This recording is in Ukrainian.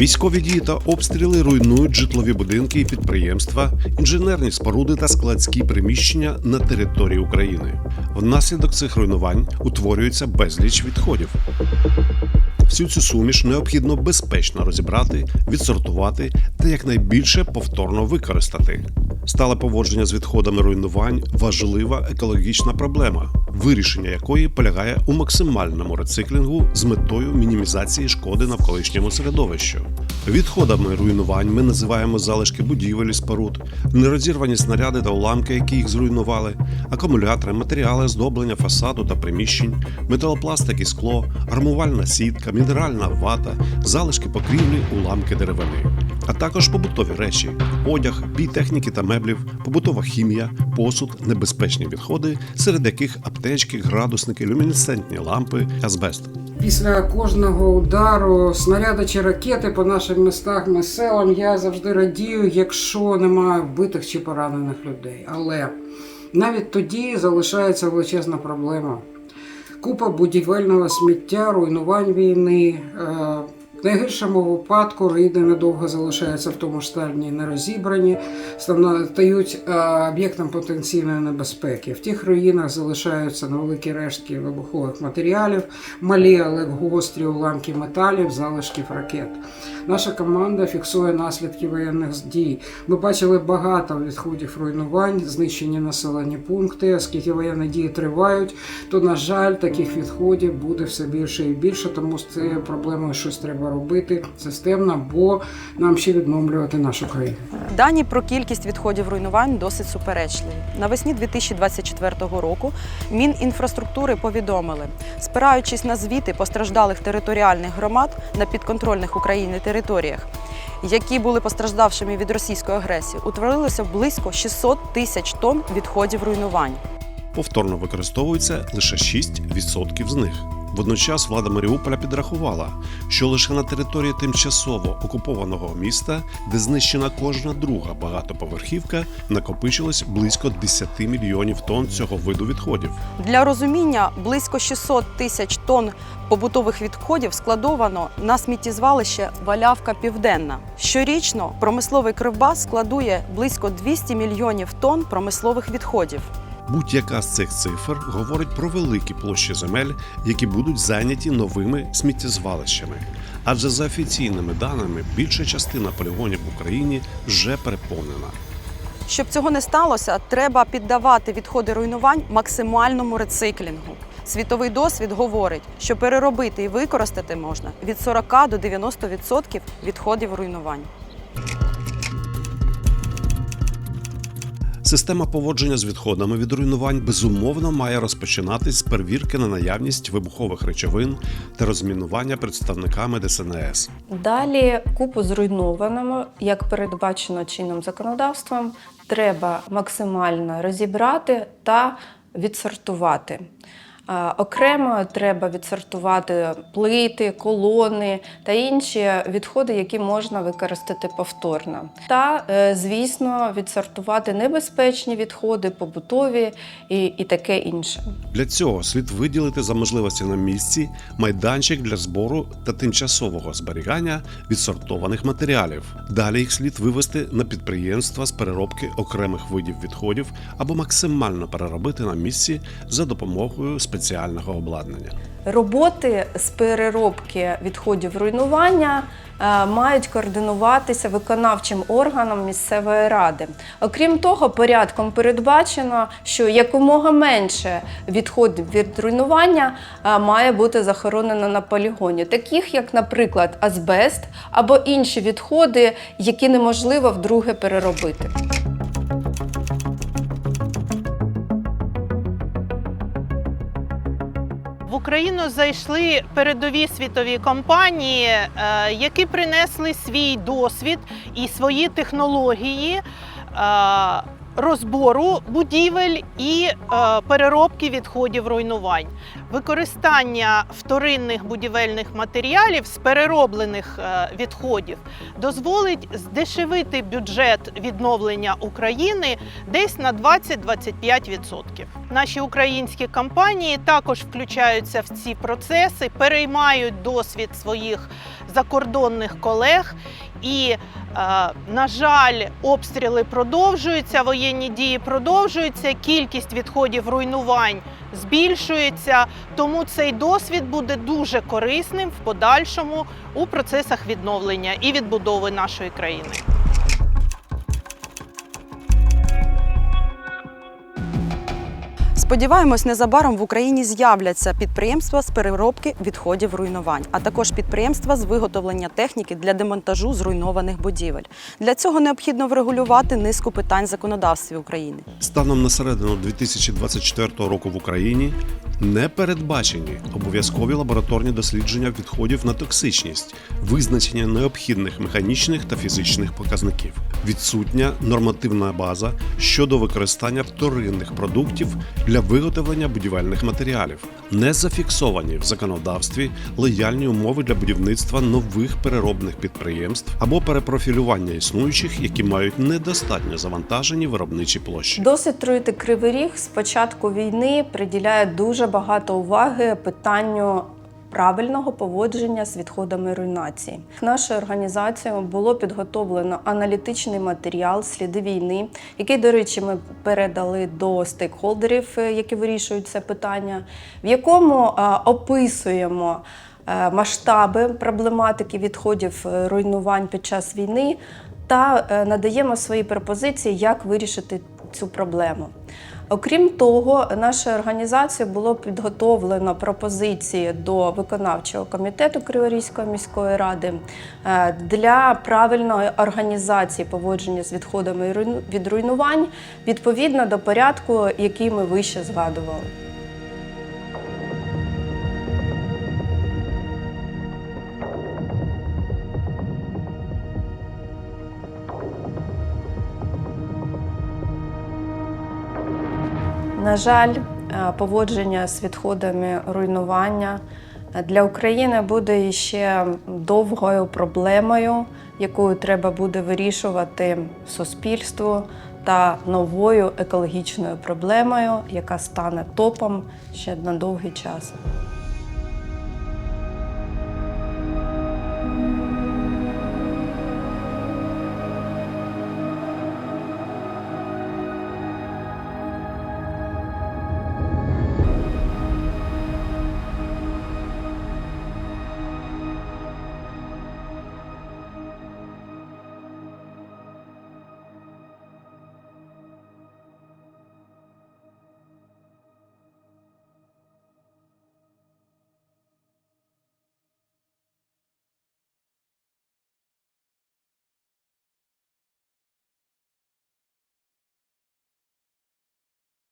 Військові дії та обстріли руйнують житлові будинки і підприємства, інженерні споруди та складські приміщення на території України. Внаслідок цих руйнувань утворюється безліч відходів. Всю цю суміш необхідно безпечно розібрати, відсортувати та якнайбільше повторно використати. Стале поводження з відходами руйнувань важлива екологічна проблема, вирішення якої полягає у максимальному рециклінгу з метою мінімізації шкоди навколишньому середовищу. Відходами руйнувань ми називаємо залишки будівель і споруд, нерозірвані снаряди та уламки, які їх зруйнували, акумулятори, матеріали оздоблення фасаду та приміщень, металопластик і скло, армувальна сітка, мінеральна вата, залишки покрівлі, уламки деревини, а також побутові речі, одяг, бій техніки та меблів, побутова хімія, посуд, небезпечні відходи, серед яких аптечки, градусники, люмінесцентні лампи, азбест. Після кожного удару снаряди чи ракети по нашим містах, і селам, я завжди радію, якщо немає вбитих чи поранених людей. Але навіть тоді залишається величезна проблема. Купа будівельного сміття, руйнувань війни. В найгіршому випадку рейди недовго залишаються в тому ж стані нерозібрані, стають е, об'єктом потенційної небезпеки. В тих руїнах залишаються невеликі рештки вибухових матеріалів, малі, але гострі уламки металів, залишків ракет. Наша команда фіксує наслідки воєнних дій. Ми бачили багато відходів руйнувань, знищені населені пункти. Оскільки воєнні дії тривають, то на жаль, таких відходів буде все більше і більше. Тому з цією проблемою щось треба робити системно, бо нам ще відновлювати нашу країну. Дані про кількість відходів руйнувань досить суперечливі. Навесні 2024 року Мінінфраструктури повідомили, спираючись на звіти постраждалих територіальних громад на підконтрольних Україні територіях, які були постраждавшими від російської агресії, утворилося близько 600 тисяч тонн відходів руйнувань. Повторно використовується лише 6% з них. Водночас влада Маріуполя підрахувала, що лише на території тимчасово окупованого міста, де знищена кожна друга багатоповерхівка, накопичилось близько 10 мільйонів тонн цього виду відходів. Для розуміння близько 600 тисяч тонн побутових відходів складовано на сміттєзвалище Валявка Південна. Щорічно промисловий кривбас складує близько 200 мільйонів тонн промислових відходів. Будь-яка з цих цифр говорить про великі площі земель, які будуть зайняті новими сміттєзвалищами. Адже за офіційними даними більша частина полігонів в Україні вже переповнена. Щоб цього не сталося, треба піддавати відходи руйнувань максимальному рециклінгу. Світовий досвід говорить, що переробити і використати можна від 40 до 90% відходів руйнувань. Система поводження з відходами від руйнувань безумовно має розпочинатись з перевірки на наявність вибухових речовин та розмінування представниками ДСНС. Далі купу зруйнованому, як передбачено чинним законодавством, треба максимально розібрати та відсортувати. Окремо треба відсортувати плити, колони та інші відходи, які можна використати повторно. Та, е, звісно, відсортувати небезпечні відходи, побутові і, і таке інше. Для цього слід виділити за можливості на місці майданчик для збору та тимчасового зберігання відсортованих матеріалів. Далі їх слід вивести на підприємства з переробки окремих видів відходів або максимально переробити на місці за допомогою спеціального обладнання. Роботи з переробки відходів руйнування е, мають координуватися виконавчим органом місцевої ради. Окрім того, порядком передбачено, що якомога менше відходів від руйнування е, має бути захоронено на полігоні, таких як, наприклад, азбест або інші відходи, які неможливо вдруге переробити. Україну зайшли передові світові компанії, е, які принесли свій досвід і свої технології. е, розбору будівель і е, переробки відходів руйнувань. Використання вторинних будівельних матеріалів з перероблених е, відходів дозволить здешевити бюджет відновлення України десь на 20-25%. Наші українські компанії також включаються в ці процеси, переймають досвід своїх закордонних колег. І, е, на жаль, обстріли продовжуються, воєнні дії продовжуються, кількість відходів руйнувань збільшується. Тому цей досвід буде дуже корисним в подальшому у процесах відновлення і відбудови нашої країни. Сподіваємось, незабаром в Україні з'являться підприємства з переробки відходів руйнувань, а також підприємства з виготовлення техніки для демонтажу зруйнованих будівель. Для цього необхідно врегулювати низку питань законодавстві України. Станом на середину 2024 року в Україні не передбачені обов'язкові лабораторні дослідження відходів на токсичність, визначення необхідних механічних та фізичних показників. Відсутня нормативна база щодо використання вторинних продуктів для виготовлення будівельних матеріалів. Не зафіксовані в законодавстві лояльні умови для будівництва нових переробних підприємств або перепрофілювання існуючих, які мають недостатньо завантажені виробничі площі. Досить труїти кривий ріг з початку війни приділяє дуже багато уваги питанню. Правильного поводження з відходами руйнації нашою організацією було підготовлено аналітичний матеріал сліди війни, який, до речі, ми передали до стейкхолдерів, е, які вирішують це питання, в якому е, описуємо е, масштаби проблематики відходів руйнувань під час війни та е, надаємо свої пропозиції, як вирішити цю проблему. Окрім того, нашою організацією було підготовлено пропозиції до виконавчого комітету Криворізької міської ради е, для правильної організації поводження з відходами від руйнувань відповідно до порядку, який ми вище згадували. На жаль, е, поводження з відходами руйнування для України буде ще довгою проблемою, якою треба буде вирішувати суспільству та новою екологічною проблемою, яка стане топом ще на довгий час.